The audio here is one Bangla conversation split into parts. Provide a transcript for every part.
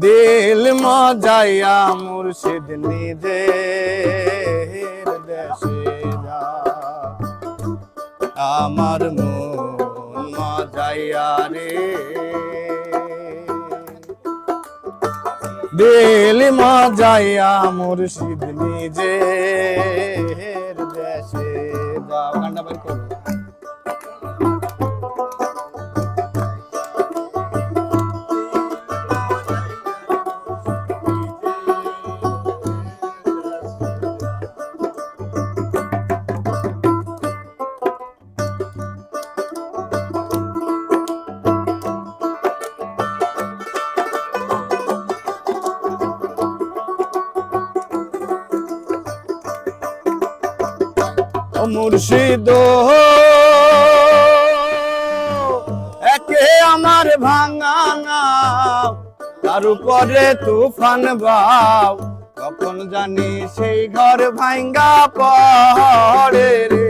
দিল মজাইয়া মুর্শিদ যা। আমার মন মজাইয়া রে। দিল মজাইয়া মুর্শিদ নিজে দেশে যা। গানটা বের মুর্শিদ। একে আমার ভাঙা নাও তার উপরে তুফান বাও কখন জানি সেই ঘর ভাঙ্গা পড়ে রে।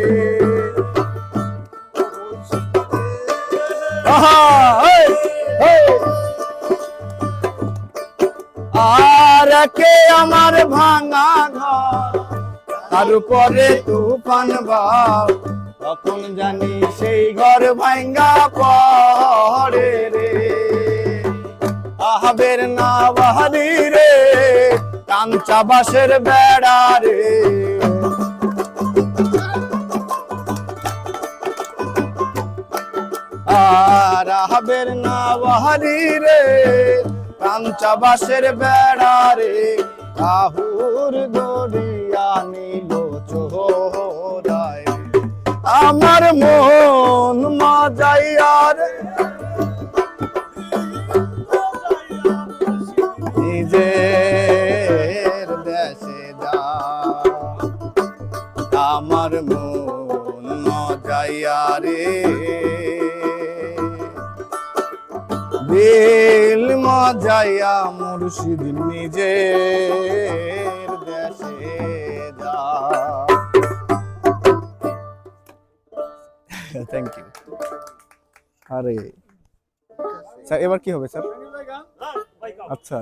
আর একে আমার ভাঙা ঘর, তার উপরে তুফান বাও তখন জানি সেই ঘর ভাঙ্গা পড়ে রে। আহাবের না বাহারি রে, কাঞ্চা বাসের বেড়া রে। আর আহাবের না বাহারি রে, কাঞ্চা বাসের বেড়া রে। কাহুর দরিয়া নিল চোরায় আমার মন মজাইয়ার নিজের দেশে আমার মন মজাইয়া রে দিল মজাইয়া মুর্শিদ নিজের দেশে যা থ্যাংক ইউ আরে। স্যার এবার কি হবে স্যার? আচ্ছা